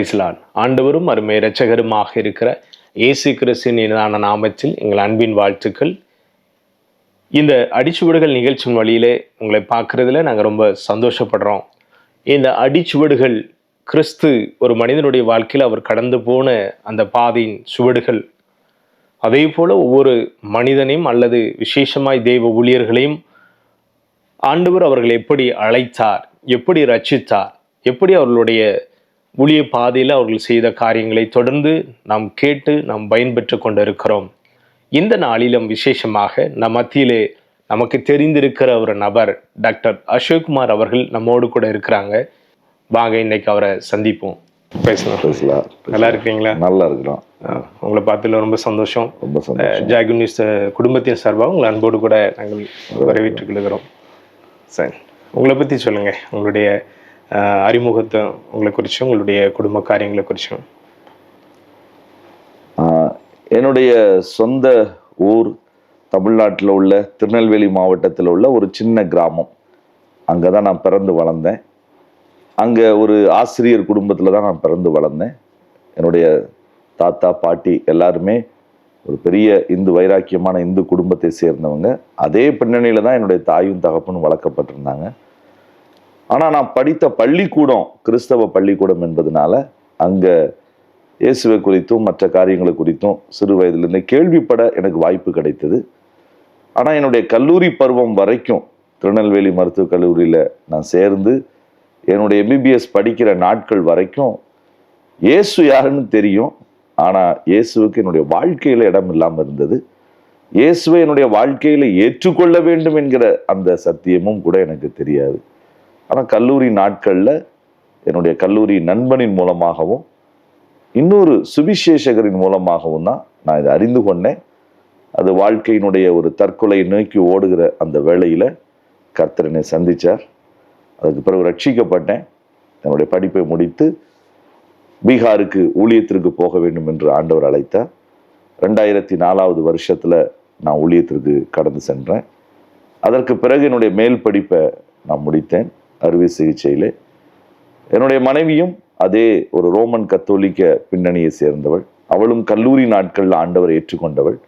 பிரைஸ்லான் ஆண்டவரும் அருமை இரட்சகருமாக இருக்கிற ஏசு கிறிஸ்தின் இனிதான நாமத்தில் எங்கள் அன்பின் வாழ்த்துக்கள். இந்த அடிச்சுவடுகள் நிகழ்ச்சியின் வழியிலே உங்களை பார்க்குறதுல நாங்கள் ரொம்ப சந்தோஷப்படுறோம். இந்த அடிச்சுவடுகள் கிறிஸ்து ஒரு மனிதனுடைய வாழ்க்கையில் அவர் கடந்து போன அந்த பாதையின் சுவடுகள். அதே போல் ஒவ்வொரு மனிதனையும் அல்லது விசேஷமாய் தெய்வ ஊழியர்களையும் ஆண்டவர் அவர்கள் எப்படி அழைத்தார் எப்படி ரச்சித்தார் எப்படி அவர்களுடைய ஊழிய பாதையில் அவர்கள் செய்த காரியங்களை தொடர்ந்து நாம் கேட்டு நாம் பயன்பெற்று கொண்டிருக்கிறோம். இந்த நாளிலும் விசேஷமாக நம் மத்தியிலே நமக்கு தெரிந்திருக்கிற ஒரு நபர் டாக்டர் அசோக்குமார் அவர்கள் நம்மோடு கூட இருக்கிறாங்க. வாங்க இன்னைக்கு அவரை சந்திப்போம். பேசலாம். பேசலாம். நல்லா இருக்கிறீங்களா நல்லா இருக்கிறோம். உங்களை பார்த்ததுல ரொம்ப சந்தோஷம். ரொம்ப சந்தோஷம். ஜாகு நியூஸ் குடும்பத்தின் சார்பாக உங்களை அன்போடு கூட நாங்கள் வரவேற்றுக் கொள்கிறோம். சரி. உங்களை பற்றி சொல்லுங்கள் உங்களுடைய அறிமுகத்தை உங்களை குறிச்சும் உங்களுடைய குடும்ப காரியங்களை குறிச்சும். என்னுடைய சொந்த ஊர் தமிழ்நாட்டில் உள்ள திருநெல்வேலி மாவட்டத்தில் உள்ள ஒரு சின்ன கிராமம். அங்கே தான் நான் பிறந்து வளர்ந்தேன். அங்கே ஒரு ஆசிரியர் குடும்பத்தில் தான் நான் பிறந்து வளர்ந்தேன். என்னுடைய தாத்தா பாட்டி எல்லாருமே ஒரு பெரிய இந்து வைராக்கியமான இந்து குடும்பத்தை சேர்ந்தவங்க. அதே பின்னணியில் தான் என்னுடைய தாயும் தகப்பனும் வளர்க்கப்பட்டிருந்தாங்க. ஆனால் நான் படித்த பள்ளிக்கூடம் கிறிஸ்தவ பள்ளிக்கூடம் என்பதனால அங்கே இயேசுவை குறித்தும் மற்ற காரியங்களை குறித்தும் சிறு வயதிலிருந்தே கேள்விப்பட எனக்கு வாய்ப்பு கிடைத்தது. ஆனால் என்னுடைய கல்லூரி பருவம் வரைக்கும் திருநெல்வேலி மருத்துவக் கல்லூரியில் நான் சேர்ந்து என்னுடைய எம்பிபிஎஸ் படிக்கிற நாட்கள் வரைக்கும் இயேசு யாருன்னு தெரியும். ஆனால் இயேசுவுக்கு என்னுடைய வாழ்க்கையில் இடம் இல்லாமல் இருந்தது. இயேசுவை என்னுடைய வாழ்க்கையில் ஏற்றுக்கொள்ள வேண்டும் என்கிற அந்த சத்தியமும் கூட எனக்கு தெரியாது. ஆனால் கல்லூரி நாட்களில் என்னுடைய கல்லூரி நண்பனின் மூலமாகவும் இன்னொரு சுவிசேஷகரின் மூலமாகவும் தான் நான் இதை அறிந்து கொண்டேன். அது வாழ்க்கையினுடைய ஒரு தற்கொலை நோக்கி ஓடுகிற அந்த வேளையில் கர்த்தர் என்னை சந்திச்சார். அதுக்கு பிறகு ரட்சிக்கப்பட்டேன். என்னுடைய படிப்பை முடித்து பீகாருக்கு ஊழியத்திற்கு போக வேண்டும் என்று ஆண்டவர் அழைத்தார். ரெண்டாயிரத்தி நாலாவது வருஷத்தில் நான் ஊழியத்திற்கு கடந்து சென்றேன். அதற்கு பிறகு என்னுடைய மேல் படிப்பை நான் முடித்தேன். அறுவை சிகிச்சையிலே. என்னுடைய மனைவியும் அதே ஒரு ரோமன் கத்தோலிக்க பின்னணியை சேர்ந்தவள். அவளும் கல்லூரி நாட்களில் ஆண்டவரை ஏற்றுக்கொண்டவள்.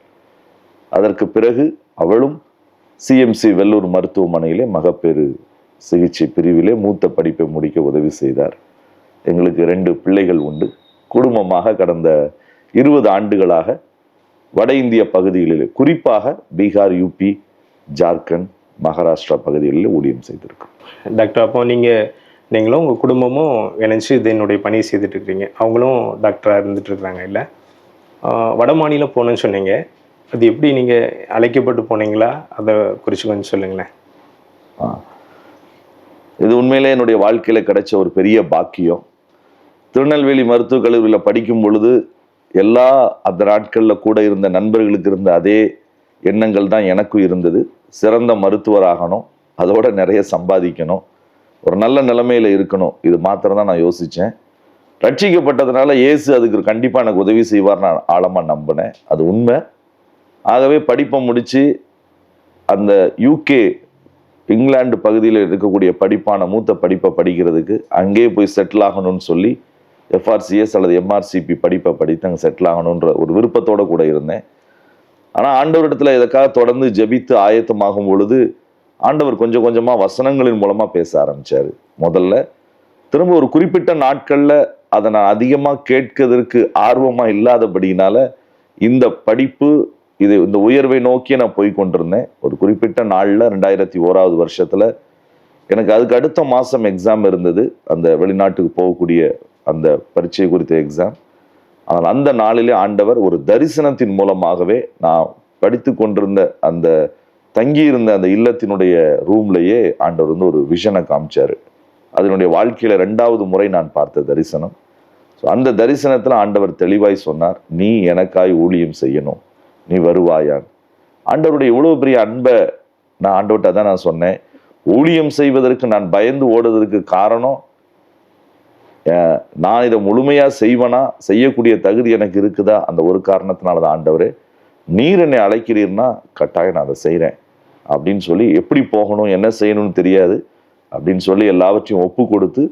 அதற்கு பிறகு அவளும் சிஎம்சி வெள்ளூர் மருத்துவமனையிலே மகப்பேறு சிகிச்சை பிரிவிலே மூத்த படிப்பை முடிக்க உதவி செய்தார். எங்களுக்கு ரெண்டு பிள்ளைகள் உண்டு. குடும்பமாக கடந்த இருபது ஆண்டுகளாக வட இந்திய பகுதிகளில் குறிப்பாக பீகார் யூபி ஜார்க்கண்ட் மகாராஷ்டிரா பகுதிகளில் ஊழியம் செய்திருக்கிறோம் டாக்டர் அப்போ நீங்கள் நீங்களும் உங்கள் குடும்பமும் இணைஞ்சு இதனுடைய பணியை செய்துட்டு இருக்கிறீங்க அவங்களும் டாக்டராக இருந்துட்டு இருக்கிறாங்க இல்லை வட மாநிலம் போகணுன்னு சொன்னீங்க. அது எப்படி நீங்கள் அழைக்கப்பட்டு போனீங்களா? அதை குறித்து கொஞ்சம் சொல்லுங்களேன். இது உண்மையிலே என்னுடைய வாழ்க்கையில கிடைச்ச ஒரு பெரிய பாக்கியம். திருநெல்வேலி மருத்துவக் கல்லூரியில் படிக்கும் பொழுது எல்லா அந்த நாட்களில் கூட இருந்த நண்பர்களுக்கு இருந்த அதே எண்ணங்கள் தான் எனக்கும் இருந்தது. சிறந்த மருத்துவராகணும். அதோட நிறைய சம்பாதிக்கணும். ஒரு நல்ல நிலைமையில் இருக்கணும். இது மாத்திரம் தான் நான் யோசித்தேன் ரட்சிக்கப்பட்டதுனால இயேசு அதுக்கு கண்டிப்பாக எனக்கு உதவி செய்வார் நான் ஆழமாக நம்பினேன். அது உண்மை. ஆகவே படிப்பை முடித்து அந்த யூகே இங்கிலாந்து பகுதியில் இருக்கக்கூடிய படிப்பான மூத்த படிப்பை படிக்கிறதுக்கு அங்கேயே போய் செட்டில் ஆகணும்னு சொல்லி எஃப்ஆர்சிஎஸ் அல்லது எம்ஆர்சிபி படிப்பை படித்து அங்கே செட்டில் ஆகணுன்ற ஒரு விருப்பத்தோடு கூட இருந்தேன். ஆனால் ஆண்டவரிடத்துல இதற்காக தொடர்ந்து ஜெபித்து ஆயத்தமாகும் பொழுது ஆண்டவர் கொஞ்சம் கொஞ்சமாக வசனங்களின் மூலமாக பேச ஆரம்பித்தார் முதல்ல திரும்ப ஒரு குறிப்பிட்ட நாட்களில் அதை நான் அதிகமாக கேட்கிறதுக்கு ஆர்வமாக இல்லாதபடியினால இந்த படிப்பு இது இந்த உயர்வை நோக்கி நான் போய் கொண்டிருந்தேன். ஒரு குறிப்பிட்ட நாளில் ரெண்டாயிரத்தி ஓராவது வருஷத்தில் எனக்கு அதுக்கு அடுத்த மாதம் எக்ஸாம் இருந்தது. அந்த வெளிநாட்டுக்கு போகக்கூடிய அந்த பரீட்சை குறித்த எக்ஸாம் ஆனால் அந்த நாளிலே ஆண்டவர் ஒரு தரிசனத்தின் மூலமாகவே நான் படித்து கொண்டிருந்த அந்த தங்கியிருந்த அந்த இல்லத்தினுடைய ரூம்லேயே ஆண்டவர் வந்து ஒரு விஷனை காமிச்சாரு. அதனுடைய வாழ்க்கையில் ரெண்டாவது முறை நான் பார்த்த தரிசனம். ஸோ அந்த தரிசனத்தில் ஆண்டவர் தெளிவாய் சொன்னார் நீ எனக்காய் ஊழியம் செய்யணும். நீ வருவாயான். ஆண்டவருடைய இவ்வளோ பெரிய அன்பை நான் ஆண்டவர்கிட்ட தான் நான் சொன்னேன். ஊழியம் செய்வதற்கு நான் பயந்து ஓடுவதற்கு காரணம் நான் இதை முழுமையா செய்வனா? செய்யக்கூடிய தகுதி எனக்கு இருக்குதா? அந்த ஒரு காரணத்தினால தான் ஆண்டவர். நீர் என்னை அழைக்கிறீர்னா கட்டாயம் நான் அதை செய்கிறேன் அப்படின்னு சொல்லி எப்படி போகணும் என்ன செய்யணும்னு தெரியாது. அப்படின்னு சொல்லி எல்லாவற்றையும் ஒப்பு கொடுத்து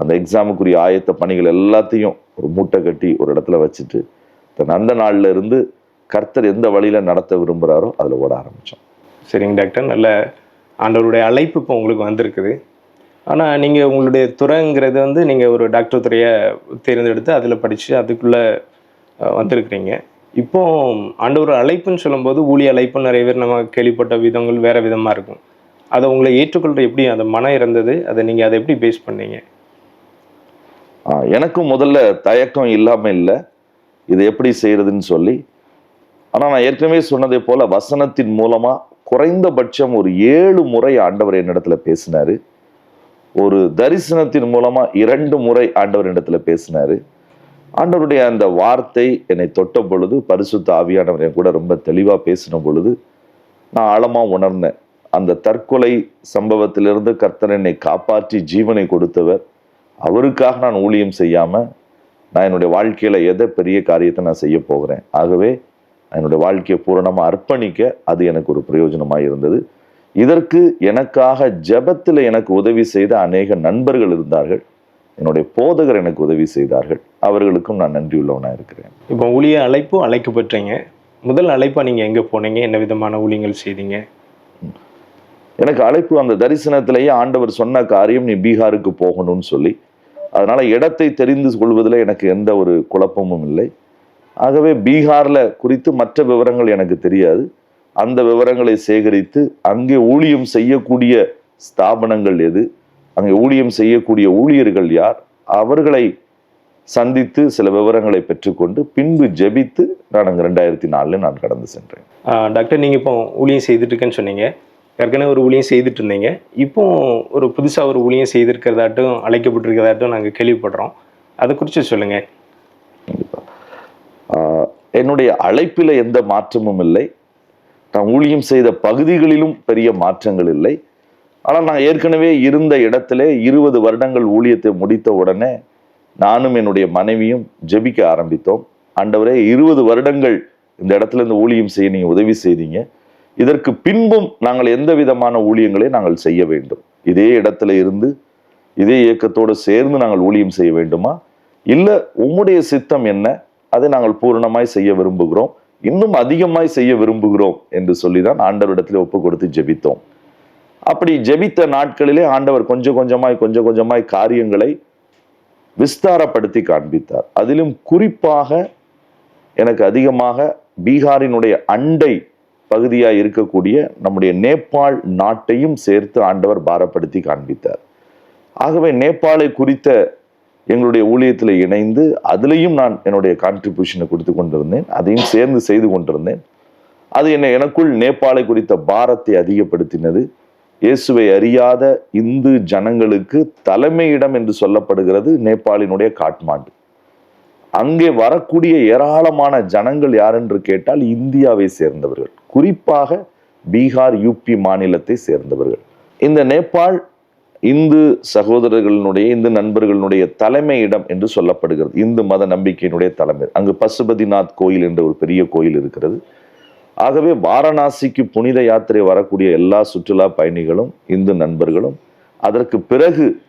அந்த எக்ஸாமுக்குரிய ஆயத்த பணிகள் எல்லாத்தையும் ஒரு மூட்டை கட்டி ஒரு இடத்துல வச்சுட்டு தன் அந்த நாளில் இருந்து கர்த்தர் எந்த வழியில் நடத்த விரும்புகிறாரோ அதில் ஓட ஆரம்பித்தோம் சரிங்க டாக்டர். நல்ல ஆண்டவருடைய அழைப்பு இப்போ உங்களுக்கு வந்திருக்குது. ஆனால் நீங்கள் உங்களுடைய துறைங்கிறது வந்து நீங்கள் ஒரு டாக்டர் துறையை தேர்ந்தெடுத்து அதில் படித்து அதுக்குள்ளே வந்திருக்கிறீங்க. இப்போ ஆண்டவர் அழைப்புன்னு சொல்லும்போது ஊழிய அழைப்பு நிறைய பேர் நம்ம கேள்விப்பட்ட விதங்கள் வேறு விதமாக இருக்கும். அதை உங்களை ஏற்றுக்கொள்கிற எப்படி அந்த மனம் இருந்தது? அதை நீங்கள் அதை எப்படி பேஸ் பண்ணீங்க? எனக்கும் முதல்ல தயக்கம் இல்லாமல் இல்லை. இது எப்படி செய்கிறதுன்னு சொல்லி. ஆனால் நான் ஏற்கனவே சொன்னதை போல் வசனத்தின் மூலமாக குறைந்தபட்சம் ஒரு ஏழு முறை ஆண்டவர் என்னிடத்துல பேசினார். ஒரு தரிசனத்தின் மூலமா இரண்டு முறை ஆண்டவர் இடத்துல பேசினாரு. ஆண்டவருடைய அந்த வார்த்தை என்னை தொட்ட பொழுது பரிசுத்த ஆவியானவர் என் கூட ரொம்ப தெளிவாக பேசின பொழுது நான் ஆழமாக உணர்ந்தேன். அந்த தற்கொலை சம்பவத்திலிருந்து கர்த்தர் என்னை காப்பாற்றி ஜீவனை கொடுத்தவர். அவருக்காக நான் ஊழியம் செய்யாமல் நான் என்னுடைய வாழ்க்கையில் எதை பெரிய காரியத்தை நான் செய்ய போகிறேன். ஆகவே என்னுடைய வாழ்க்கையை பூரணமாக அர்ப்பணிக்க அது எனக்கு ஒரு பிரயோஜனமாக இருந்தது. இதற்கு எனக்காக ஜெபத்துல எனக்கு உதவி செய்த அநேக நண்பர்கள் இருந்தார்கள். என்னுடைய போதகர் எனக்கு உதவி செய்தார்கள். அவர்களுக்கும் நான் நன்றியுள்ளவனா இருக்கிறேன். இப்போ ஊழிய அழைப்பும் அழைக்கப்பட்டீங்க. முதல் அழைப்பாக நீங்கள் எங்கே போனீங்க? என்ன விதமான ஊழியங்கள் செய்தீங்க? எனக்கு அழைப்பு அந்த தரிசனத்திலேயே ஆண்டவர் சொன்ன காரியம் நீ பீகாருக்கு போகணும்னு சொல்லி அதனால இடத்தை தெரிந்து கொள்வதில் எனக்கு எந்த ஒரு குழப்பமும் இல்லை. ஆகவே பீகார்ல குறித்து மற்ற விவரங்கள் எனக்கு தெரியாது. அந்த விவரங்களை சேகரித்து அங்கே ஊழியம் செய்யக்கூடிய ஸ்தாபனங்கள் எது? அங்கே ஊழியம் செய்யக்கூடிய ஊழியர்கள் யார்? அவர்களை சந்தித்து சில விவரங்களை பெற்றுக்கொண்டு பின்பு ஜெபித்து நான் அங்கே ரெண்டாயிரத்தி நாலில் நான் கடந்து சென்றேன். டாக்டர் நீங்கள் இப்போ ஊழியம் செய்துட்டு இருக்கேன்னு சொன்னீங்க. ஏற்கனவே ஒரு ஊழியம் செய்துட்டு இருந்தீங்க இப்போ ஒரு புதுசாக ஒரு ஊழியம் செய்திருக்கிறதாட்டும் அழைக்கப்பட்டிருக்கிறதாட்டும் நாங்கள் கேள்விப்படுறோம். அதை குறித்து சொல்லுங்கள் என்னுடைய அழைப்பில எந்த மாற்றமும் இல்லை. நான் ஊழியம் செய்த பகுதிகளிலும் பெரிய மாற்றங்கள் இல்லை. ஆனால் நான் ஏற்கனவே இருந்த இடத்திலே இருபது வருடங்கள் ஊழியத்தை முடித்த உடனே நானும் என்னுடைய மனைவியும் ஜெபிக்க ஆரம்பித்தோம். ஆண்டவரே இருபது வருடங்கள் இந்த இடத்துல இருந்து ஊழியம் செய்ய நீங்கள் உதவி செய்தீங்க. இதற்கு பின்பும் நாங்கள் எந்த விதமான ஊழியங்களை நாங்கள் செய்ய வேண்டும்? இதே இடத்துல இருந்து இதே இயக்கத்தோடு சேர்ந்து நாங்கள் ஊழியம் செய்ய வேண்டுமா? இல்லை உம்முடைய சித்தம் என்ன? அதை நாங்கள் பூரணமாய் செய்ய விரும்புகிறோம். இன்னும் அதிகமாய் செய்ய விரும்புகிறோம் என்று சொல்லிதான் ஆண்டவரிடத்தில் ஒப்பு கொடுத்து ஜெபித்தோம். அப்படி ஜெபித்த நாட்களிலே ஆண்டவர் கொஞ்சம் கொஞ்சமாய் கொஞ்சம் கொஞ்சமாய் காரியங்களை விஸ்தாரப்படுத்தி காண்பித்தார். அதிலும் குறிப்பாக எனக்கு அதிகமாக பீகாரினுடைய அண்டை பகுதியாக இருக்கக்கூடிய நம்முடைய நேபாள் நாட்டையும் சேர்த்து ஆண்டவர் பாரப்படுத்தி காண்பித்தார். ஆகவே நேபாளை குறித்த எங்களுடைய ஊழியத்தில் இணைந்து அதுலேயும் நான் என்னுடைய கான்ட்ரிபியூஷனை கொடுத்து கொண்டிருந்தேன். அதையும் சேர்ந்து செய்து கொண்டிருந்தேன். அது என்னை எனக்குள் நேபாளை குறித்த பாரத்தை அதிகப்படுத்தினது. இயேசுவை அறியாத இந்து ஜனங்களுக்கு தலைமையிடம் என்று சொல்லப்படுகிறது நேபாளினுடைய காட்மாண்டு. அங்கே வரக்கூடிய ஏராளமான ஜனங்கள் யார் என்று கேட்டால் இந்தியாவை சேர்ந்தவர்கள். குறிப்பாக பீகார் யூபி மாநிலத்தை சேர்ந்தவர்கள். இந்த நேபாள் இந்து சகோதரர்களினுடைய இந்து நண்பர்களினுடைய தலைமையிடம் என்று சொல்லப்படுகிறது. இந்து மத நம்பிக்கையினுடைய தலைமை. அங்கு பசுபதிநாத் கோயில் என்ற ஒரு பெரிய கோயில் இருக்கிறது. ஆகவே வாரணாசிக்கு புனித யாத்திரை வரக்கூடிய எல்லா சுற்றுலா பயணிகளும் இந்து நண்பர்களும் அதற்கு பிறகு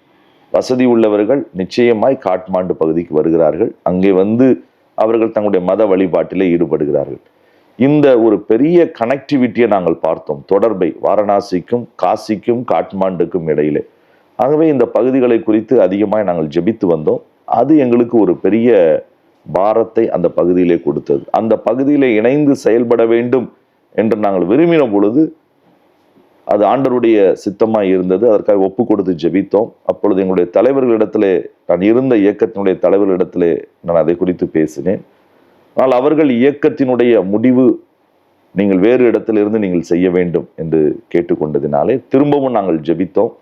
வசதி உள்ளவர்கள் நிச்சயமாய் காட்மாண்டு பகுதிக்கு வருகிறார்கள். அங்கே வந்து அவர்கள் தங்களுடைய மத வழிபாட்டிலே ஈடுபடுகிறார்கள். இந்த ஒரு பெரிய கனெக்டிவிட்டியை நாங்கள் பார்த்தோம். தொடர்பை வாரணாசிக்கும் காசிக்கும் காட்மாண்டுக்கும் இடையிலே. ஆகவே இந்த பகுதிகளை குறித்து அதிகமாக நாங்கள் ஜெபித்து வந்தோம். அது எங்களுக்கு ஒரு பெரிய பாரத்தை அந்த பகுதியிலே கொடுத்தது. அந்த பகுதியில் இணைந்து செயல்பட வேண்டும் என்று நாங்கள் விரும்பின பொழுது அது ஆண்டருடைய சித்தமாக இருந்தது. அதற்காக ஒப்பு கொடுத்து ஜெபித்தோம். அப்பொழுது எங்களுடைய தலைவர்களிடத்திலே நான் இருந்த இயக்கத்தினுடைய தலைவர்களிடத்திலே நான் அதை குறித்து பேசினேன். ஆனால் அவர்கள் இயக்கத்தினுடைய முடிவு நீங்கள் வேறு இடத்திலிருந்து நீங்கள் செய்ய வேண்டும் என்று கேட்டுக்கொண்டதினாலே திரும்பவும் நாங்கள் ஜெபித்தோம்.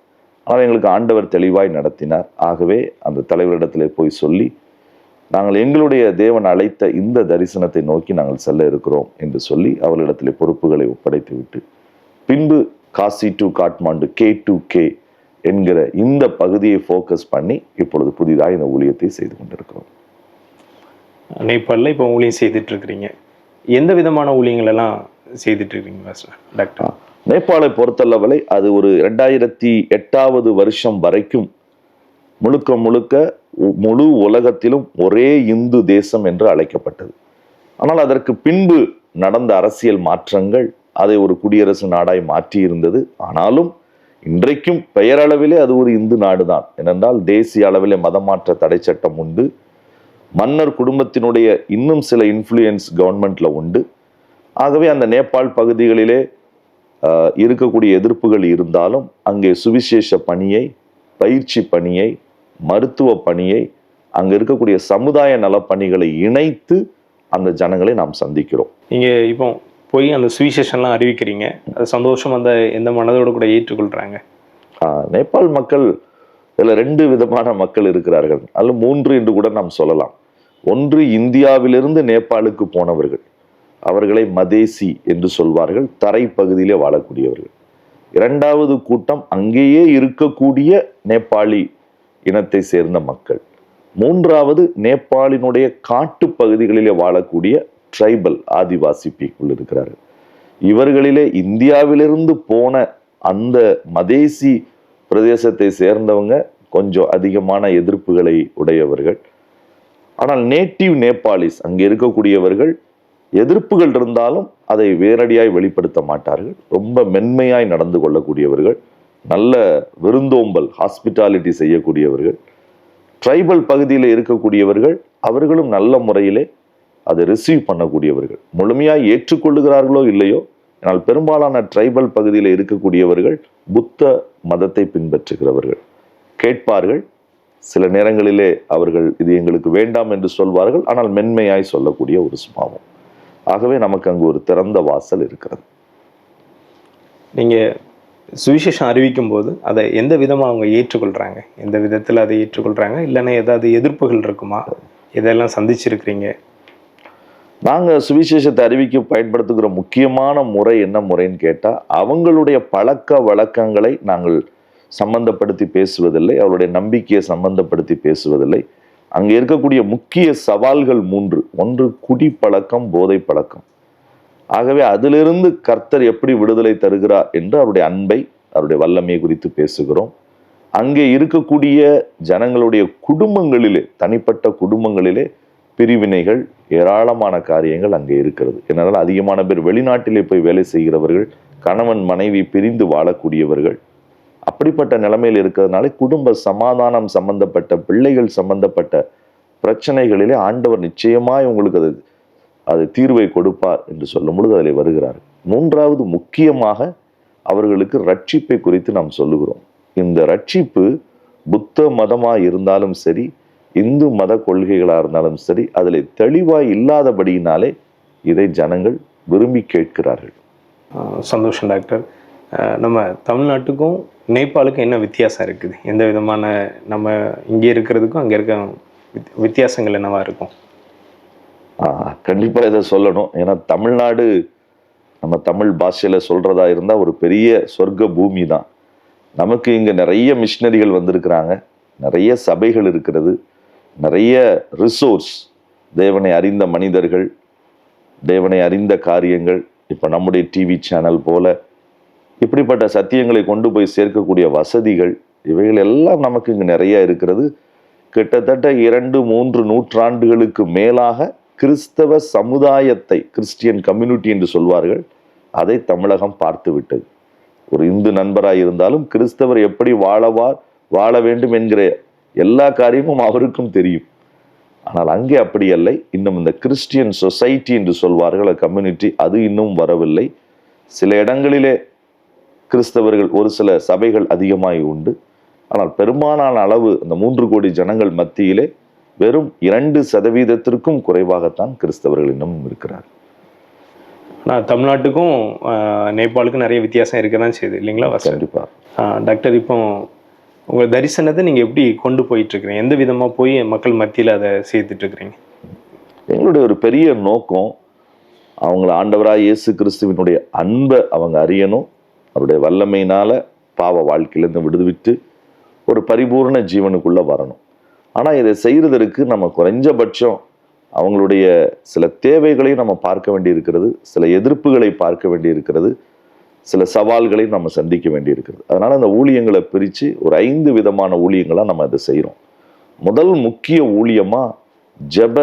ஆனால் எங்களுக்கு ஆண்டவர் தெளிவாய் நடத்தினார். ஆகவே அந்த தலைவரிடத்திலே போய் சொல்லி நாங்கள் எங்களுடைய தேவன் அழைத்த இந்த தரிசனத்தை நோக்கி நாங்கள் செல்ல இருக்கிறோம் என்று சொல்லி அவர்களிடத்திலே பொறுப்புகளை ஒப்படைத்து விட்டு பின்பு Kashi to Kathmandu K to K என்கிற இந்த பகுதியை ஃபோக்கஸ் பண்ணி இப்பொழுது புதிதாக இந்த ஊழியத்தை செய்து கொண்டிருக்கிறோம். நேபாளில் இப்போ ஊழியம் செய்துட்டு இருக்கிறீங்க. எந்த விதமான ஊழியங்கள் எல்லாம் செய்துட்டு இருக்கீங்க டாக்டர் நேபாளை பொறுத்தளவலை அது ஒரு ரெண்டாயிரத்தி எட்டாவது வருஷம் வரைக்கும் முழுக்க முழுக்க முழு உலகத்திலும் ஒரே இந்து தேசம் என்று அழைக்கப்பட்டது. ஆனால் அதற்கு பின்பு நடந்த அரசியல் மாற்றங்கள் அதை ஒரு குடியரசு நாடாய் மாற்றி இருந்தது. ஆனாலும் இன்றைக்கும் பெயரளவிலே அது ஒரு இந்து நாடு தான் ஏனென்றால் தேசிய அளவிலே மதமாற்ற தடை சட்டம் உண்டு. மன்னர் குடும்பத்தினுடைய இன்னும் சில இன்ஃப்ளூயன்ஸ் கவர்மெண்ட்ல உண்டு. ஆகவே அந்த நேபாள் பகுதிகளிலே இருக்கக்கூடிய எதிர்ப்புகள் இருந்தாலும் அங்கே சுவிசேஷ பணியை பயிற்சி பணியை மருத்துவ பணியை அங்க இருக்கக்கூடிய சமுதாய நலப்பணிகளை இணைத்து அந்த ஜனங்களை நாம் சந்திக்கிறோம். நீங்க இப்போ போய் அந்த சுவிசேஷன்லாம் அறிவிக்கிறீங்க. அது சந்தோஷம் அந்த எந்த மனதோட கூட ஏற்றுக்கொள்றாங்க? ஆஹ், நேபாள் மக்கள் இதுல ரெண்டு விதமான மக்கள் இருக்கிறார்கள். அல்ல மூன்று என்று கூட நாம் சொல்லலாம். ஒன்று இந்தியாவிலிருந்து நேபாளுக்கு போனவர்கள். அவர்களை மதேசி என்று சொல்வார்கள். தரை பகுதியிலே வாழக்கூடியவர்கள். இரண்டாவது கூட்டம் அங்கேயே இருக்கக்கூடிய நேபாளி இனத்தை சேர்ந்த மக்கள். மூன்றாவது நேபாளினுடைய காட்டு பகுதிகளிலே வாழக்கூடிய ட்ரைபல் ஆதிவாசி பீக்குள் இருக்கிறார்கள் இவர்களிலே இந்தியாவிலிருந்து போன அந்த மதேசி பிரதேசத்தை சேர்ந்தவங்க கொஞ்சம் அதிகமான எதிர்ப்புகளை உடையவர்கள். ஆனால் நேட்டிவ் நேபாளிஸ் அங்கே இருக்கக்கூடியவர்கள் எதிர்ப்புகள் இருந்தாலும் அதை வேரடியாய் வெளிப்படுத்த மாட்டார்கள். ரொம்ப மென்மையாய் நடந்து கொள்ளக்கூடியவர்கள் நல்ல விருந்தோம்பல் ஹாஸ்பிட்டாலிட்டி செய்யக்கூடியவர்கள் ட்ரைபல் பகுதியில் இருக்கக்கூடியவர்கள் அவர்களும் நல்ல முறையிலே அதை ரிசீவ் பண்ணக்கூடியவர்கள். முழுமையாய் ஏற்றுக்கொள்ளுகிறார்களோ இல்லையோ ஆனால் பெரும்பாலான ட்ரைபல் பகுதியில் இருக்கக்கூடியவர்கள் புத்த மதத்தை பின்பற்றுகிறவர்கள். கேட்பார்கள் சில நேரங்களிலே அவர்கள் இது எங்களுக்கு வேண்டாம் என்று சொல்வார்கள் ஆனால் மென்மையாய் சொல்லக்கூடிய ஒரு சுபாவம். ஆகவே நமக்கு அங்கு ஒரு திறந்த வாசல் இருக்கிறது. நீங்க சுவிசேஷம் அறிவிக்கும் போது அதை எந்த விதமா அவங்க ஏற்றுக்கொள்றாங்க? எந்த விதத்துல அதை ஏற்றுக்கொள்றாங்க? இல்லைன்னா ஏதாவது எதிர்ப்புகள் இருக்குமா? இதெல்லாம் சந்திச்சிருக்கிறீங்க? நாங்க சுவிசேஷத்தை அறிவிக்க பயன்படுத்துகிற முக்கியமான முறை என்ன முறைன்னு கேட்டா அவங்களுடைய பழக்க வழக்கங்களை நாங்கள் சம்பந்தப்படுத்தி பேசுவதில்லை அவருடைய நம்பிக்கையை சம்பந்தப்படுத்தி பேசுவதில்லை. அங்கே இருக்கக்கூடிய முக்கிய சவால்கள் மூன்று. ஒன்று குடி பழக்கம் போதை பழக்கம் ஆகவே அதிலிருந்து கர்த்தர் எப்படி விடுதலை தருகிறார் என்று அவருடைய அன்பை அவருடைய வல்லமையை குறித்து பேசுகிறோம். அங்கே இருக்கக்கூடிய ஜனங்களுடைய குடும்பங்களிலே தனிப்பட்ட குடும்பங்களிலே பிரிவினைகள் ஏராளமான காரியங்கள் அங்கே இருக்கிறது. என்னால் அதிகமான பேர் வெளிநாட்டிலே போய் வேலை செய்கிறவர்கள் கணவன் மனைவி பிரிந்து வாழக்கூடியவர்கள் அப்படிப்பட்ட நிலைமையில் இருக்கிறதுனால குடும்ப சமாதானம் சம்பந்தப்பட்ட பிள்ளைகள் சம்பந்தப்பட்ட பிரச்சனைகளிலே ஆண்டவர் நிச்சயமாய் உங்களுக்கு அது அது தீர்வை கொடுப்பார் என்று சொல்லும் பொழுது அதில் வருகிறார். மூன்றாவது முக்கியமாக அவர்களுக்கு ரட்சிப்பை குறித்து நாம் சொல்லுகிறோம். இந்த ரட்சிப்பு புத்த மதமாக இருந்தாலும் சரி இந்து மத கொள்கைகளாக இருந்தாலும் சரி அதில் தெளிவாய் இல்லாதபடியினாலே இதை ஜனங்கள் விரும்பி கேட்கிறார்கள். சந்தோஷம் டாக்டர். நம்ம தமிழ்நாட்டுக்கும் நேபாளுக்கும் என்ன வித்தியாசம் இருக்குது? எந்த விதமான நம்ம இங்கே இருக்கிறதுக்கும் அங்கே இருக்க வித்- வித்தியாசங்கள் என்னவா இருக்கும்? கண்டிப்பாக இதை சொல்லணும். ஏன்னா தமிழ்நாடு நம்ம தமிழ் பாஷையில் சொல்கிறதா இருந்தால் ஒரு பெரிய சொர்க்க பூமி தான். நமக்கு இங்கே நிறைய மிஷினரிகள் வந்திருக்கிறாங்க. நிறைய சபைகள் இருக்கிறது. நிறைய ரிசோர்ஸ் தேவனை அறிந்த மனிதர்கள் தேவனை அறிந்த காரியங்கள். இப்போ நம்முடைய டிவி சேனல் போல இப்படிப்பட்ட சத்தியங்களை கொண்டு போய் சேர்க்கக்கூடிய வசதிகள் இவைகள் எல்லாம் நமக்கு இங்கு நிறைய இருக்கிறது. கிட்டத்தட்ட இரண்டு மூன்று நூற்றாண்டுகளுக்கு மேலாக கிறிஸ்தவ சமுதாயத்தை கிறிஸ்டியன் கம்யூனிட்டி என்று சொல்வார்கள் அதை தமிழகம் பார்த்து விட்டது. ஒரு இந்து நண்பராக இருந்தாலும் கிறிஸ்தவர் எப்படி வாழவார் வாழ வேண்டும் என்கிற எல்லா காரியமும் அவருக்கும் தெரியும். ஆனால் அங்கே அப்படி அல்ல இன்னும் இந்த கிறிஸ்டியன் சொசைட்டி என்று சொல்வார்கள் கம்யூனிட்டி அது இன்னும் வரவில்லை. சில இடங்களிலே கிறிஸ்தவர்கள் ஒரு சில சபைகள் அதிகமாய் உண்டு. ஆனால் பெரும்பாலான அளவு அந்த மூன்று கோடி ஜனங்கள் மத்தியிலே வெறும் இரண்டு சதவீதத்திற்கும் குறைவாகத்தான் கிறிஸ்தவர்கள் இன்னும் இருக்கிறார் ஆனால் தமிழ்நாட்டுக்கும் நேபாளுக்கும் நிறைய வித்தியாசம் இருக்க தான் செய்யுது இல்லைங்களா வாசல் கண்டிப்பா. ஆஹ் டாக்டர் இப்போ உங்கள் தரிசனத்தை நீங்கள் எப்படி கொண்டு போயிட்டு இருக்கிறீங்க எந்த விதமாக போய் மக்கள் மத்தியில் அதை சேர்த்துட்டு இருக்கிறீங்க எங்களுடைய ஒரு பெரிய நோக்கம் அவங்கள ஆண்டவராய் இயேசு கிறிஸ்துவினுடைய அன்பை அவங்க அறியணும். அவருடைய வல்லமையினால் பாவ வாழ்க்கையிலேருந்து விடுவிட்டு ஒரு பரிபூர்ண ஜீவனுக்குள்ளே வரணும். ஆனால் இதை செய்கிறதற்கு நம்ம குறைஞ்சபட்சம் அவங்களுடைய சில தேவைகளையும் நம்ம பார்க்க வேண்டி இருக்கிறது சில எதிர்ப்புகளை பார்க்க வேண்டி இருக்கிறது சில சவால்களையும் நம்ம சந்திக்க வேண்டியிருக்கிறது. அதனால் அந்த ஊழியங்களை பிரித்து ஒரு ஐந்து விதமான ஊழியங்களாக நம்ம அதை செய்கிறோம் முதல் முக்கிய ஊழியமாக ஜெப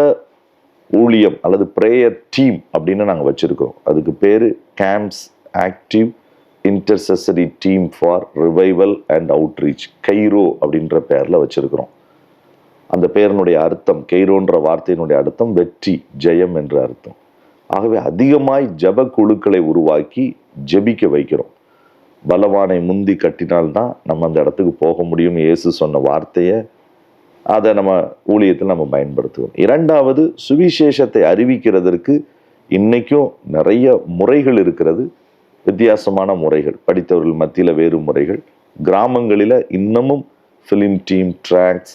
ஊழியம் அல்லது ப்ரேயர் டீம் அப்படின்னு நாங்கள் வச்சுருக்கிறோம். அதுக்கு பேர் camps active intercessory team for revival and outreach Cairo அப்படின்ற பேரில் வச்சுருக்கிறோம். அந்த பெயரினுடைய அர்த்தம் கெய்ரோன்ற வார்த்தையினுடைய அர்த்தம் வெற்றி ஜெயம் என்ற அர்த்தம். ஆகவே அதிகமாய் ஜெப குழுக்களை உருவாக்கி ஜெபிக்க வைக்கிறோம். பலவானை முந்தி கட்டினால்தான் நம்ம அந்த இடத்துக்கு போக முடியும். இயேசு சொன்ன வார்த்தையை அதை நம்ம ஊழியத்தில் நம்ம பயன்படுத்துவோம். இரண்டாவது சுவிசேஷத்தை அறிவிக்கிறதற்கு இன்றைக்கும் நிறைய முறைகள் இருக்கிறது. வித்தியாசமான முறைகள் படித்தவர்கள் மத்தியில் வேறு முறைகள். கிராமங்களில் இன்னமும் film team tracts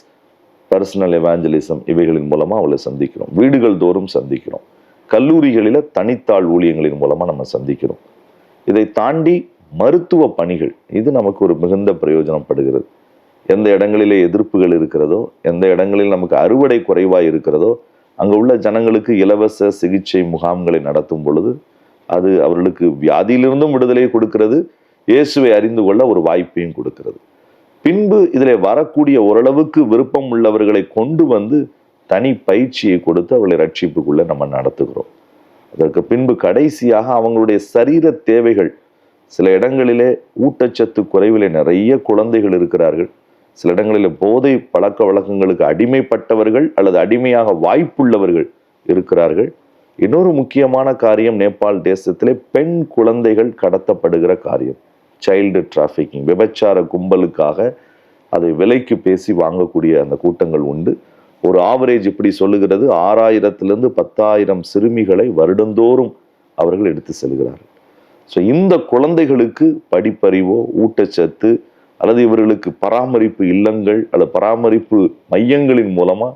personal evangelism இவைகளின் மூலமாக அவளை சந்திக்கிறோம். வீடுகள் தோறும் சந்திக்கிறோம். கல்லூரிகளில் தனித்தாள் ஊழியங்களின் மூலமாக நம்ம சந்திக்கிறோம். இதை தாண்டி மருத்துவ பணிகள் இது நமக்கு ஒரு மிகுந்த பிரயோஜனப்படுகிறது. எந்த இடங்களிலே எதிர்ப்புகள் இருக்கிறதோ எந்த இடங்களில் நமக்கு அறுவடை குறைவாக இருக்கிறதோ அங்கே உள்ள ஜனங்களுக்கு இலவச சிகிச்சை முகாம்களை நடத்தும் பொழுது அது அவர்களுக்கு வியாதியிலிருந்தும் விடுதலையை கொடுக்கிறது. இயேசுவை அறிந்து கொள்ள ஒரு வாய்ப்பையும் கொடுக்கிறது. பின்பு இதில் வரக்கூடிய ஓரளவுக்கு விருப்பம் உள்ளவர்களை கொண்டு வந்து தனி பயிற்சியை கொடுத்து அவர்களை ரட்சிப்புக்குள்ளே நம்ம நடத்துகிறோம். அதற்கு பின்பு கடைசியாக அவங்களுடைய சரீர தேவைகள் சில இடங்களிலே ஊட்டச்சத்து குறைவிலே நிறைய குழந்தைகள் இருக்கிறார்கள். சில இடங்களில் போதை பழக்க வழக்கங்களுக்கு அடிமைப்பட்டவர்கள் அல்லது அடிமையாக வாய்ப்புள்ளவர்கள் இருக்கிறார்கள். இன்னொரு முக்கியமான காரியம் நேபாள் தேசத்திலே பெண் குழந்தைகள் கடத்தப்படுகிற காரியம். சைல்டு டிராஃபிக்கிங் விபச்சார கும்பலுக்காக அதை விலைக்கு பேசி வாங்கக்கூடிய அந்த கூட்டங்கள் உண்டு. ஒரு ஆவரேஜ் இப்படி சொல்லுகிறது ஆறாயிரத்திலிருந்து பத்தாயிரம் சிறுமிகளை வருடந்தோறும் அவர்கள் எடுத்து செல்கிறார்கள். ஸோ இந்த குழந்தைகளுக்கு படிப்பறிவோ ஊட்டச்சத்து அல்லது இவர்களுக்கு பராமரிப்பு இல்லங்கள் அல்லது பராமரிப்பு மையங்களின் மூலமாக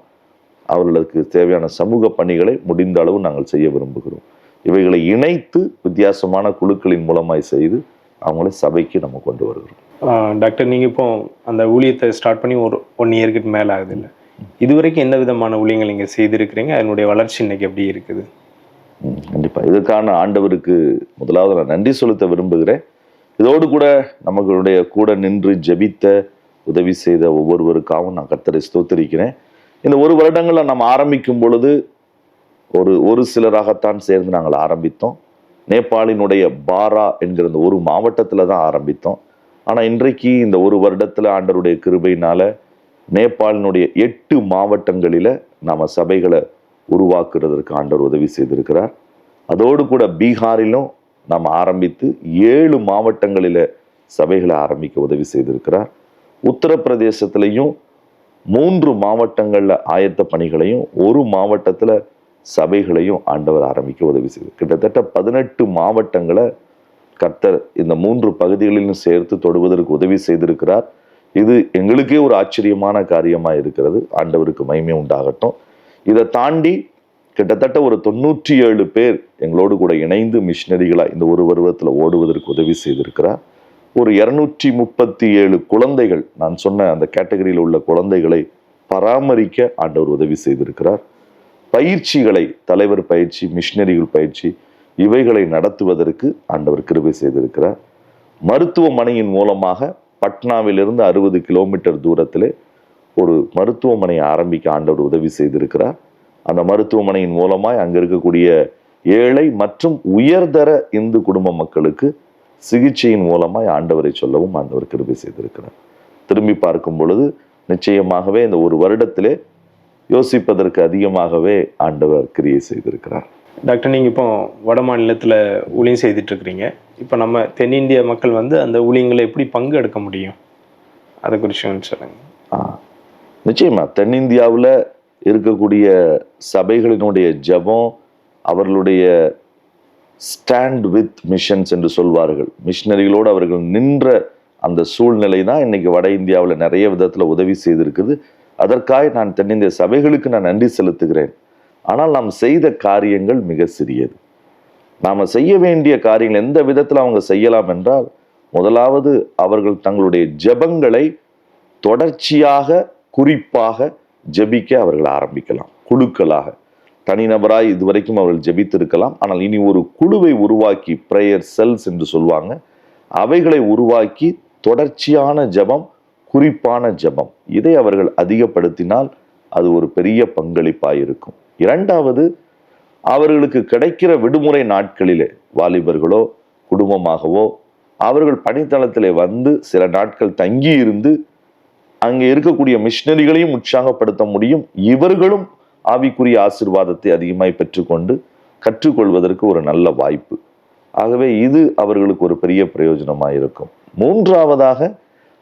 அவர்களுக்கு தேவையான சமூக பணிகளை முடிந்த அளவு நாங்கள் செய்ய விரும்புகிறோம். இவைகளை இணைத்து வித்தியாசமான குழுக்களின் மூலமாய் செய்து அவங்களை சபைக்கு நம்ம கொண்டு வருகிறோம். டாக்டர் நீங்கள் இப்போ அந்த ஊழியத்தை ஸ்டார்ட் பண்ணி ஒரு ஒன் இயர்க்கு மேலே ஆகுது இல்லை இதுவரைக்கும் எந்த விதமான ஊழியங்கள் நீங்கள் செய்திருக்கிறீங்க? அதனுடைய வளர்ச்சி இன்னைக்கு எப்படி இருக்குது? ம், கண்டிப்பா. இதுக்கான ஆண்டவருக்கு முதலாவது நான் நன்றி செலுத்த விரும்புகிறேன். இதோடு கூட நமங்களுடைய கூட நின்று ஜெபித்த உதவி செய்த ஒவ்வொருவருக்காகவும் நான் கர்த்தரை ஸ்தோத்திரிக்கிறேன். இந்த ஒரு வருடங்களில் நம்ம ஆரம்பிக்கும் பொழுது ஒரு ஒரு சிலராகத்தான் சேர்ந்து நாங்கள் ஆரம்பித்தோம். நேபாளினுடைய பாரா என்கிற இந்த ஒரு மாவட்டத்தில் தான் ஆரம்பித்தோம். ஆனால் இன்றைக்கு இந்த ஒரு வருடத்தில் ஆண்டவருடைய கிருபையினால நேபாளினுடைய எட்டு மாவட்டங்களில் நாம் சபைகளை உருவாக்குறதற்கு ஆண்டவர் உதவி செய்திருக்கிறார். அதோடு கூட பீகாரிலும் நாம் ஆரம்பித்து ஏழு மாவட்டங்களில் சபைகளை ஆரம்பிக்க உதவி செய்திருக்கிறார். உத்தரப்பிரதேசத்திலையும் மூன்று மாவட்டங்களில் ஆயத்த பணிகளையும் ஒரு மாவட்டத்தில் சபைகளையும் ஆண்டவர் ஆரம்பிக்க உதவி செய்தார். கிட்டத்தட்ட பதினெட்டு மாவட்டங்களை கர்த்தர் இந்த மூன்று பகுதிகளிலும் சேர்த்து தொடுவதற்கு உதவி செய்திருக்கிறார். இது எங்களுக்கே ஒரு ஆச்சரியமான காரியமாக இருக்கிறது. ஆண்டவருக்கு மகிமை உண்டாகட்டும். இதை தாண்டி கிட்டத்தட்ட ஒரு தொண்ணூற்றி ஏழு பேர் எங்களோடு கூட இணைந்து மிஷினரிகளாக இந்த ஒரு பருவத்தில் ஓடுவதற்கு உதவி செய்திருக்கிறார். ஒரு இருநூற்றி முப்பத்தி ஏழு குழந்தைகள் நான் சொன்ன அந்த கேட்டகரியில் உள்ள குழந்தைகளை பராமரிக்க ஆண்டவர் உதவி செய்திருக்கிறார். பயிற்சிகளை தலைவர் பயிற்சி மிஷினரிகள் பயிற்சி இவைகளை நடத்துவதற்கு ஆண்டவர் கிருபை செய்திருக்கிறார். மருத்துவமனையின் மூலமாக பட்னாவிலிருந்து அறுபது கிலோமீட்டர் தூரத்திலே ஒரு மருத்துவமனையை ஆரம்பிக்க ஆண்டவர் உதவி செய்திருக்கிறார். அந்த மருத்துவமனையின் மூலமாய் அங்க இருக்கக்கூடிய ஏழை மற்றும் உயர்தர இந்து குடும்ப மக்களுக்கு சிகிச்சையின் மூலமாய் ஆண்டவரை சொல்லவும் ஆண்டவர் கிருபை செய்திருக்கிறார். திரும்பி பார்க்கும் பொழுது நிச்சயமாகவே இந்த ஒரு வருடத்திலே யோசிப்பதற்கு அதிகமாகவே ஆண்டவர் கிரியை செய்திருக்கிறார். டாக்டர் நீங்கள் இப்போ வட மாநிலத்தில் ஊழியம் செய்துட்டு இருக்கிறீங்க இப்போ நம்ம தென்னிந்திய மக்கள் வந்து அந்த ஊழியங்களை எப்படி பங்கு எடுக்க முடியும்? அதை குறித்து சொல்லுங்க. ஆ, நிச்சயமா தென்னிந்தியாவில் இருக்கக்கூடிய சபைகளினுடைய ஜெபம் அவர்களுடைய ஸ்டாண்ட் வித் மிஷன்ஸ் என்று சொல்வார்கள். மிஷினரிகளோடு அவர்கள் நின்ற அந்த சூழ்நிலை தான் இன்னைக்கு வட இந்தியாவில் நிறைய விதத்தில் உதவி செய்திருக்குது. அதற்காக நான் தென்னிந்திய சபைகளுக்கு நான் நன்றி செலுத்துகிறேன். ஆனால் நாம் செய்த காரியங்கள் மிக சிறியது. நாம் செய்ய வேண்டிய காரியங்கள் எந்த விதத்தில் அவங்க செய்யலாம் என்றால் முதலாவது அவர்கள் தங்களுடைய ஜெபங்களை தொடர்ச்சியாக குறிப்பாக ஜெபிக்க அவர்கள் ஆரம்பிக்கலாம். குழுக்களாக. தனிநபராய் இதுவரைக்கும் அவர்கள் ஜெபித்திருக்கலாம். ஆனால் இனி ஒரு குழுவை உருவாக்கி ப்ரேயர் செல்ஸ் என்று சொல்லுவாங்க அவைகளை உருவாக்கி தொடர்ச்சியான ஜெபம் குறிப்பான ஜெபம். இதை அவர்கள் அதிகப்படுத்தினால் அது ஒரு பெரிய பங்களிப்பாக இருக்கும் இரண்டாவது அவர்களுக்கு கிடைக்கிற விடுமுறை நாட்களிலே வாலிபர்களோ குடும்பமாகவோ அவர்கள் பணித்தளத்திலே வந்து சில நாட்கள் தங்கி இருந்து அங்கே இருக்கக்கூடிய மிஷினரிகளையும் உற்சாகப்படுத்த முடியும். இவர்களும் ஆவிக்குரிய ஆசிர்வாதத்தை அதிகமாய் பெற்றுக்கொண்டு கற்றுக்கொள்வதற்கு ஒரு நல்ல வாய்ப்பு. ஆகவே இது அவர்களுக்கு ஒரு பெரிய பிரயோஜனமாக இருக்கும். மூன்றாவதாக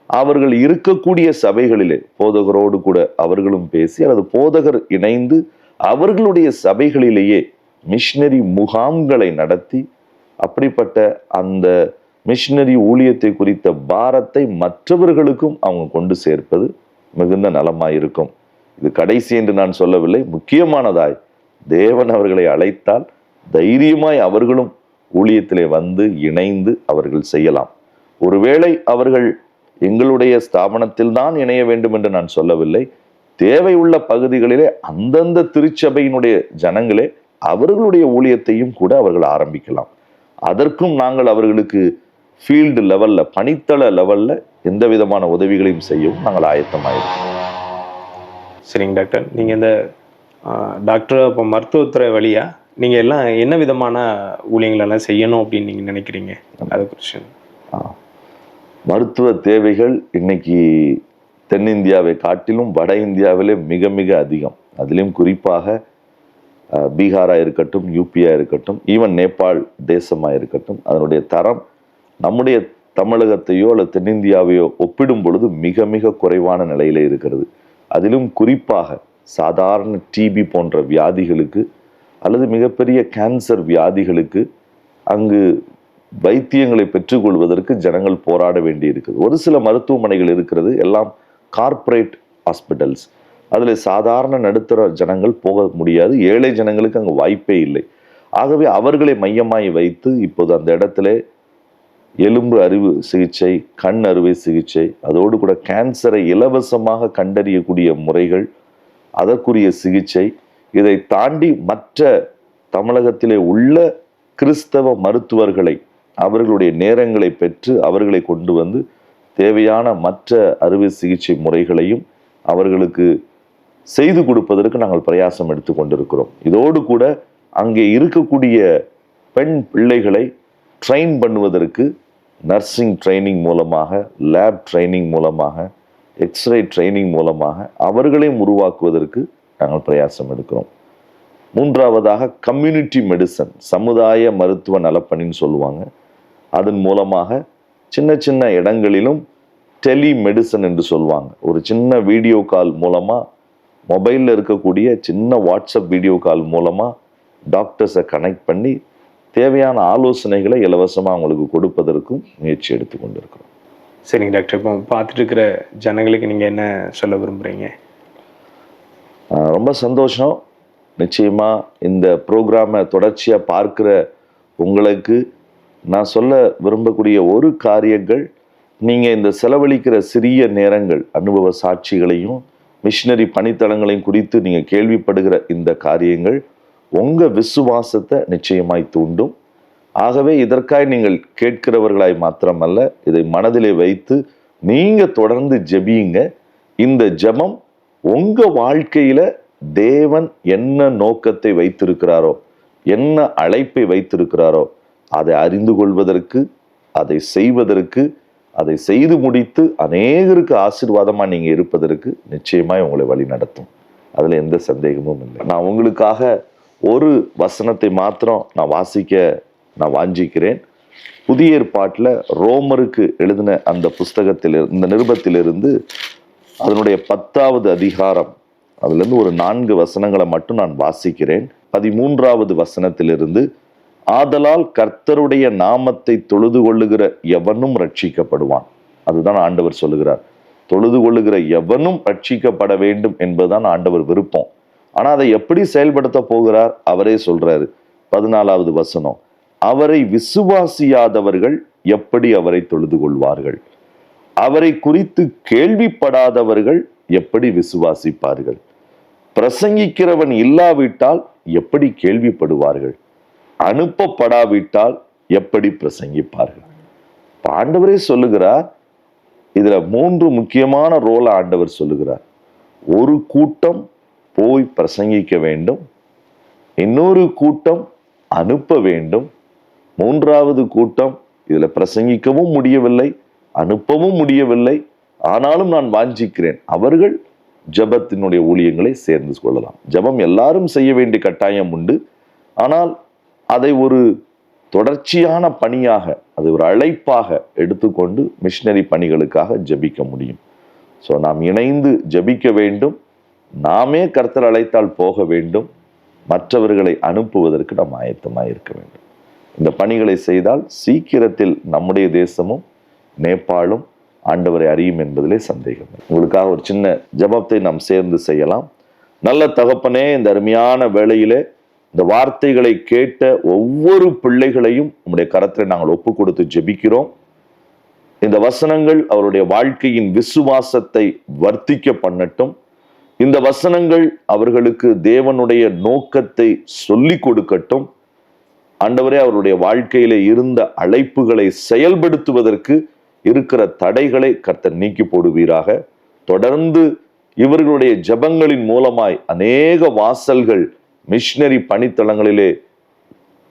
அவர்கள் இருக்கக்கூடிய சபைகளிலே போதகரோடு கூட அவர்களும் பேசி அல்லது போதகர் இணைந்து அவர்களுடைய சபைகளிலேயே மிஷினரி முகாம்களை நடத்தி அப்படிப்பட்ட அந்த மிஷினரி ஊழியத்தை குறித்த பாரத்தை மற்றவர்களுக்கும் அவங்க கொண்டு சேர்ப்பது மிகுந்த நலமாக இருக்கும் இது கடைசி என்று நான் சொல்லவில்லை முக்கியமானதாய் தேவன் அவர்களை அழைத்தால் தைரியமாய் அவர்களும் ஊழியத்திலே வந்து இணைந்து அவர்கள் செய்யலாம். ஒருவேளை அவர்கள் எங்களுடைய ஸ்தாபனத்தில் தான் இணைய வேண்டும் என்று நான் சொல்லவில்லை தேவையுள்ள பகுதிகளிலே அந்தந்த திருச்சபையினுடைய ஜனங்களே அவர்களுடைய ஊழியத்தையும் கூட அவர்கள் ஆரம்பிக்கலாம். அதற்கும் நாங்கள் அவர்களுக்கு ஃபீல்டு லெவல்ல பணித்தள லெவல்ல எந்த விதமான உதவிகளையும் செய்யவும் நாங்கள் ஆயத்தமாயிருக்கோம் சரிங்க டாக்டர். நீங்கள் இந்த டாக்டர் இப்போ மருத்துவத்துறை வழியாக நீங்கள் எல்லாம் என்ன விதமான ஊழியங்களெல்லாம் செய்யணும் அப்படின்னு நீங்கள் நினைக்கிறீங்க? அதை குறித்து மருத்துவ தேவைகள் இன்னைக்கு தென்னிந்தியாவை காட்டிலும் வட இந்தியாவிலே மிக மிக அதிகம். அதிலும் குறிப்பாக பீகாராக இருக்கட்டும் யூபியாக இருக்கட்டும் ஈவன் நேபாள் தேசமாக இருக்கட்டும் அதனுடைய தரம் நம்முடைய தமிழகத்தையோ அல்லது தென்னிந்தியாவையோ ஒப்பிடும் பொழுது மிக மிக குறைவான நிலையில இருக்கிறது. அதிலும் குறிப்பாக சாதாரண டிபி போன்ற வியாதிகளுக்கு அல்லது மிகப்பெரிய கேன்சர் வியாதிகளுக்கு அங்கு வைத்தியங்களை பெற்றுக்கொள்வதற்கு ஜனங்கள் போராட வேண்டி இருக்குது ஒரு சில மருத்துவமனைகள் இருக்கிறது எல்லாம் கார்ப்பரேட் ஹாஸ்பிட்டல்ஸ் அதில் சாதாரண நடுத்தர ஜனங்கள் போக முடியாது ஏழை ஜனங்களுக்கு அங்கே வாய்ப்பே இல்லை. ஆகவே அவர்களை மையமாய் வைத்து இப்போது அந்த இடத்துல எலும்பு அறுவை சிகிச்சை கண் அறுவை சிகிச்சை அதோடு கூட கேன்சரை இலவசமாக கண்டறியக்கூடிய முறைகள் அதற்குரிய சிகிச்சை இதை தாண்டி மற்ற தமிழகத்திலே உள்ள கிறிஸ்தவ மருத்துவர்களை அவர்களுடைய நேரங்களை பெற்று அவர்களை கொண்டு வந்து தேவையான மற்ற அறுவை சிகிச்சை முறைகளையும் அவர்களுக்கு செய்து கொடுப்பதற்கு நாங்கள் பிரயாசம் எடுத்து கொண்டிருக்கிறோம். இதோடு கூட அங்கே இருக்கக்கூடிய பெண் பிள்ளைகளை ட்ரெயின் பண்ணுவதற்கு நர்சிங் ட்ரைனிங் மூலமாக லேப் ட்ரைனிங் மூலமாக எக்ஸ்ரே ட்ரைனிங் மூலமாக அவர்களையும் உருவாக்குவதற்கு நாங்கள் பிரயாசம் எடுக்கிறோம். மூன்றாவதாக கம்யூனிட்டி மெடிசன் சமுதாய மருத்துவ நலப்பணின்னு சொல்லுவாங்க. அதன் மூலமாக சின்ன சின்ன இடங்களிலும் டெலி மெடிசன் என்று சொல்லுவாங்க. ஒரு சின்ன வீடியோ கால் மூலமாக மொபைலில் இருக்கக்கூடிய சின்ன வாட்ஸ்அப் வீடியோ கால் மூலமாக டாக்டர்ஸை கனெக்ட் பண்ணி தேவையான ஆலோசனைகளை இலவசமாக அவங்களுக்கு கொடுப்பதற்கும் முயற்சி எடுத்து கொண்டிருக்கிறோம். சரிங்க டாக்டர். இப்போ பார்த்துட்டு இருக்கிற ஜனங்களுக்கு நீங்கள் என்ன சொல்ல விரும்புகிறீங்க ரொம்ப சந்தோஷம். நிச்சயமா இந்த ப்ரோக்ராமை தொடர்ச்சியாக பார்க்கிற உங்களுக்கு நான் சொல்ல விரும்பக்கூடிய ஒரு காரியங்கள் நீங்கள் இந்த செலவழிக்கிற சிறிய நேரங்கள் அனுபவ சாட்சிகளையும் மிஷினரி பணித்தளங்களையும் குறித்து நீங்கள் கேள்விப்படுகிற இந்த காரியங்கள் உங்கள் விசுவாசத்தை நிச்சயமாய் தூண்டும். ஆகவே இதற்காய் நீங்கள் கேட்கிறவர்களாய் மாத்திரமல்ல இதை மனதிலே வைத்து நீங்கள் தொடர்ந்து ஜெபியுங்க. இந்த ஜெபம் உங்கள் வாழ்க்கையில் தேவன் என்ன நோக்கத்தை வைத்திருக்கிறாரோ என்ன அழைப்பை வைத்திருக்கிறாரோ அதை அறிந்து கொள்வதற்கு அதை செய்வதற்கு அதை செய்து முடித்து அநேகருக்கு ஆசீர்வாதமாக நீங்கள் இருப்பதற்கு நிச்சயமாய் உங்களை வழி நடத்தும் அதில் எந்த சந்தேகமும் இல்லை. நான் உங்களுக்காக ஒரு வசனத்தை மாத்திரம் நான் வாசிக்க நான் வாஞ்சிக்கிறேன். புதிய ஏற்பாட்டில் ரோமருக்கு எழுதின அந்த புஸ்தகத்தில் இந்த நிருபத்திலிருந்து அதனுடைய பத்தாவது அதிகாரம் அதுலேருந்து ஒரு நான்கு வசனங்களை மட்டும் நான் வாசிக்கிறேன். பதிமூன்றாவது வசனத்திலிருந்து ஆதலால் கர்த்தருடைய நாமத்தை தொழுது கொள்ளுகிற எவனும் ரட்சிக்கப்படுவான் அதுதான் ஆண்டவர் சொல்லுகிறார். தொழுது கொள்ளுகிற எவனும் ரட்சிக்கப்பட வேண்டும் என்பதுதான் ஆண்டவர் விருப்பம். ஆனா அதை எப்படி செயல்படுத்த போகிறார்? அவரே சொல்றாரு. பதினாலாவது வசனம். அவரை விசுவாசியாதவர்கள் எப்படி அவரை தொழுது கொள்வார்கள்? அவரை குறித்து கேள்விப்படாதவர்கள் எப்படி விசுவாசிப்பார்கள்? பிரசங்கிக்கிறவன் இல்லாவிட்டால் எப்படி கேள்விப்படுவார்கள்? அனுப்பப்படாவிட்டால் எப்படி பிரசங்கிப்பார்கள்? ஆண்டவரே சொல்லுகிறார். இதுல மூன்று முக்கியமான ரோலை ஆண்டவர் சொல்லுகிறார். ஒரு கூட்டம் போய் பிரசங்கிக்க வேண்டும். இன்னொரு கூட்டம் அனுப்ப வேண்டும். மூன்றாவது கூட்டம் இதில் பிரசங்கிக்கவும் முடியவில்லை அனுப்பவும் முடியவில்லை. ஆனாலும் நான் வாஞ்சிக்கிறேன். அவர்கள் ஜெபத்தினுடைய ஊழியங்களை சேர்ந்து கொள்ளலாம். ஜெபம் எல்லாரும் செய்ய வேண்டிய கட்டாயம் உண்டு. ஆனால் அதை ஒரு தொடர்ச்சியான பணியாக அது ஒரு அழைப்பாக எடுத்துக்கொண்டு மிஷினரி பணிகளுக்காக ஜெபிக்க முடியும். ஸோ நாம் இணைந்து ஜெபிக்க வேண்டும். நாமே கர்த்தர் அழைத்தால் போக வேண்டும். மற்றவர்களை அனுப்புவதற்கு நாம் ஆயத்தமாக இருக்க வேண்டும். இந்த பணிகளை செய்தால் சீக்கிரத்தில் நம்முடைய தேசமும் நேபாளும் ஆண்டவரை அறியும் என்பதிலே சந்தேகம் உங்களுக்காக ஒரு சின்ன ஜபத்தை நாம் சேர்ந்து செய்யலாம். நல்ல தகப்பனே இந்த அருமையான வேளையிலே இந்த வார்த்தைகளை கேட்ட ஒவ்வொரு பிள்ளைகளையும் உங்களுடைய கரத்தில் நாங்கள் ஒப்பு கொடுத்து ஜெபிக்கிறோம். இந்த வசனங்கள் அவருடைய வாழ்க்கையின் விசுவாசத்தை வர்த்திக்க பண்ணட்டும். இந்த வசனங்கள் அவர்களுக்கு தேவனுடைய நோக்கத்தை சொல்லி கொடுக்கட்டும். ஆண்டவரே அவருடைய வாழ்க்கையிலே இருந்த அழைப்புகளை செயல்படுத்துவதற்கு இருக்கிற தடைகளை கர்த்தர் நீக்கி போடுவீராக. தொடர்ந்து இவர்களுடைய ஜெபங்களின் மூலமாய் அநேக வாசல்கள் மிஷினரி பணித்தளங்களிலே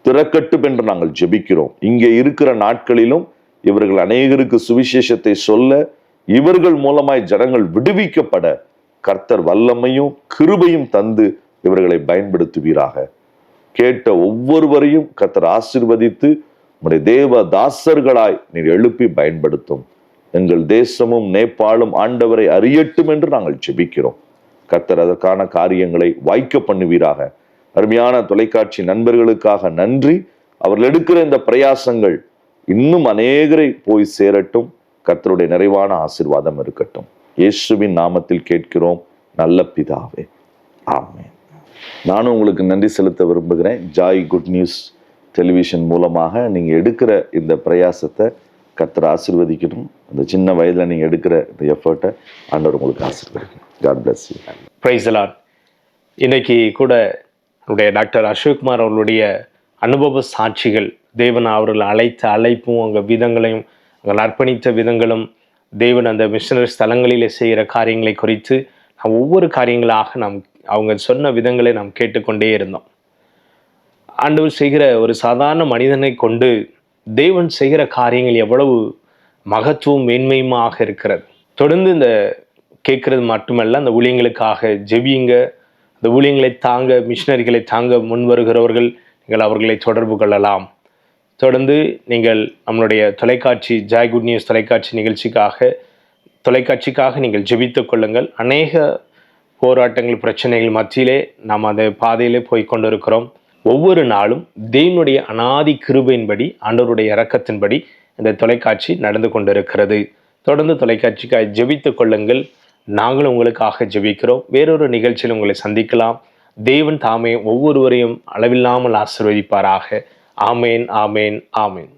திறக்கட்டும் என்று நாங்கள் ஜெபிக்கிறோம். இங்கே இருக்கிற நாட்களிலும் இவர்கள் அநேகருக்கு சுவிசேஷத்தை சொல்ல இவர்கள் மூலமாய் ஜனங்கள் விடுவிக்கப்பட கர்த்தர் வல்லமையும் கிருபையும் தந்து இவர்களை பயன்படுத்துவீராக. கேட்ட ஒவ்வொருவரையும் கர்த்தர் ஆசிர்வதித்து உடைய தேவ தாசர்களாய் நீர் எழுப்பி பயன்படுத்தும். எங்கள் தேசமும் நேபாளும் ஆண்டவரை அறியட்டும் என்று நாங்கள் செபிக்கிறோம் கர்த்தர் அதற்கான காரியங்களை வாய்க்க பண்ணுவீராக. அருமையான தொலைக்காட்சி நண்பர்களுக்காக நன்றி. அவர்கள் எடுக்கிற இந்த பிரயாசங்கள் இன்னும் அநேகரை போய் சேரட்டும். கர்த்தருடைய நிறைவான ஆசிர்வாதம் இருக்கட்டும். இயேசுவின் நாமத்தில் கேட்கிறோம். நல்ல பிதாவே. ஆமே நானும் உங்களுக்கு நன்றி செலுத்த விரும்புகிறேன். ஜாய் குட் நியூஸ் டெலிவிஷன் மூலமாக நீங்கள் எடுக்கிற இந்த பிரயாசத்தை கர்த்தர் ஆசீர்வதிக்கணும் அந்த சின்ன வயதில் நீங்கள் எடுக்கிற இந்த எஃபர்ட்டை ஆண்டவர் உங்களுக்கு ஆசிர்வதிக்கணும் காட் bless you. பிரைசலான் இன்னைக்கு கூட நம்முடைய டாக்டர் அசோக்குமார் அவர்களுடைய அனுபவ சாட்சிகள் தேவன் அவர்கள் அழைத்த அழைப்பும் அங்கே விதங்களையும் அங்கே அர்ப்பணித்த விதங்களும் தேவன் அந்த மிஷனரி ஸ்தலங்களிலே செய்கிற காரியங்களை குறித்து நாம் ஒவ்வொரு காரியங்களாக நாம் அவங்க சொன்ன விதங்களை நாம் கேட்டுக்கொண்டே இருந்தோம். ஆண்டவர் செய்கிற ஒரு சாதாரண மனிதனை கொண்டு தேவன் செய்கிற காரியங்கள் எவ்வளவு மகத்துவம் மேன்மையுமாக இருக்கிறது. தொடர்ந்து இந்த கேட்கறது மட்டுமல்ல அந்த ஊழியங்களுக்காக ஜெபியுங்க அந்த ஊழியங்களை தாங்க மிஷினரிகளை தாங்க முன் வருகிறவர்கள் நீங்கள் அவர்களை தொடர்பு கொள்ளலாம். தொடர்ந்து நீங்கள் நம்மளுடைய தொலைக்காட்சி ஜாய் குட் நியூஸ் தொலைக்காட்சி நிகழ்ச்சிக்காக தொலைக்காட்சிக்காக நீங்கள் ஜெபித்து கொள்ளுங்கள். அநேக போராட்டங்கள் பிரச்சனைகள் மத்தியிலே நாம் அந்த பாதையிலே போய் கொண்டிருக்கிறோம். ஒவ்வொரு நாளும் தேவனுடைய அனாதி கிருபையின்படி ஆண்டவருடைய இறக்கத்தின்படி இந்த தொலைக்காட்சி நடந்து கொண்டிருக்கிறது. தொடர்ந்து தொலைக்காட்சிக்காக ஜெபித்து கொள்ளுங்கள். நாங்களும் உங்களுக்காக ஜெபிக்கிறோம். வேறொரு நிகழ்ச்சியில் உங்களை சந்திக்கலாம். தேவன் தாமே ஒவ்வொருவரையும் அளவில்லாமல் ஆசிர்வதிப்பாராக. ஆமேன் ஆமேன் ஆமேன்.